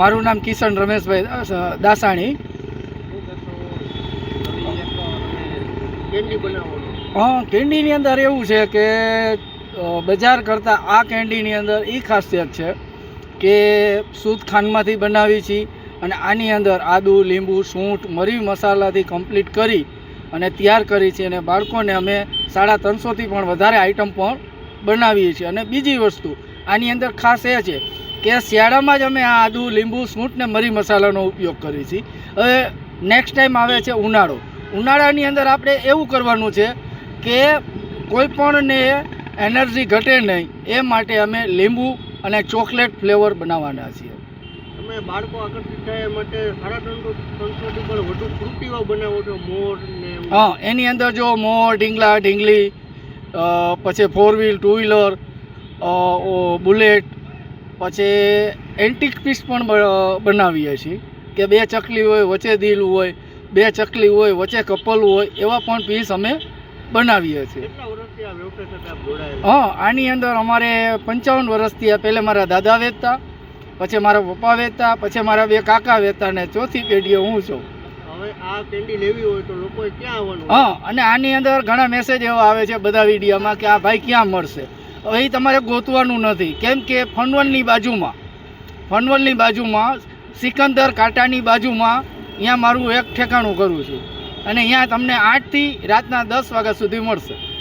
મારું નામ કિશન રમેશભાઈ દાસાણી. હા કેન્ડીની અંદર એવું છે કે બજાર કરતાં આ કેન્ડીની અંદર એ ખાસિયત છે કે શુદ્ધ ખાંડમાંથી બનાવી છીએ અને આની અંદર આદુ લીંબુ સૂંઠ મરી મસાલાથી કમ્પ્લીટ કરી અને તૈયાર કરી છે અને બાળકોને અમે સાડા ત્રણસોથી પણ વધારે આઈટમ પણ બનાવીએ છીએ. અને બીજી વસ્તુ આની અંદર ખાસ એ છે કે શિયાળામાં જ અમે આ આદુ લીંબુ સૂંઠ ને મરી મસાલાનો ઉપયોગ કરીએ છીએ. હવે નેક્સ્ટ ટાઈમ આવે છે ઉનાળો. ઉનાળાની અંદર આપણે એવું કરવાનું છે કે કોઈપણને એનર્જી ઘટે નહીં એ માટે અમે લીંબુ અને ચોકલેટ ફ્લેવર બનાવવાના છીએ. તમે બાળકો આકર્ષિત થાય માટે ત્રણસો ત્રણસોથી વધુ ફ્રૂટીઓ બનાવો છો મોર ને હા એની અંદર જો મોર ઢીંગલા ઢીંગલી પછી four wheel two wheeler Bullet પછી એન્ટિક પીસ પણ બનાવીએ છીએ. કે બે ચકલી હોય વચ્ચે દિલ હોય બે ચકલી હોય વચ્ચે કપલ હોય એવા પણ પીસ અમે બનાવીએ છીએ. હા આની અંદર અમારે પંચાવન વર્ષથી આ પહેલાં મારા દાદા વેચતા પછી મારા પપ્પા વેચતા પછી મારા બે કાકા વેચતા ને ચોથી પેઢીએ હું છું. હવે આ કેન્ડી લેવી હોય તો લોકોએ ક્યાં હા અને આની અંદર ઘણા મેસેજ એવા આવે છે બધા વિડીયોમાં કે આ ભાઈ ક્યાં મળશે? એ તમારે ગોતવાનું નથી. કેમ કે ફંડવલની બાજુમાં ફંડવલની બાજુમાં, સિકંદર કાંટાની બાજુમાં અહીંયા મારું એક ઠેકાણું કરું છું. અને અહીંયા તમને આઠથી રાતના દસ વાગ્યા સુધી મળશે.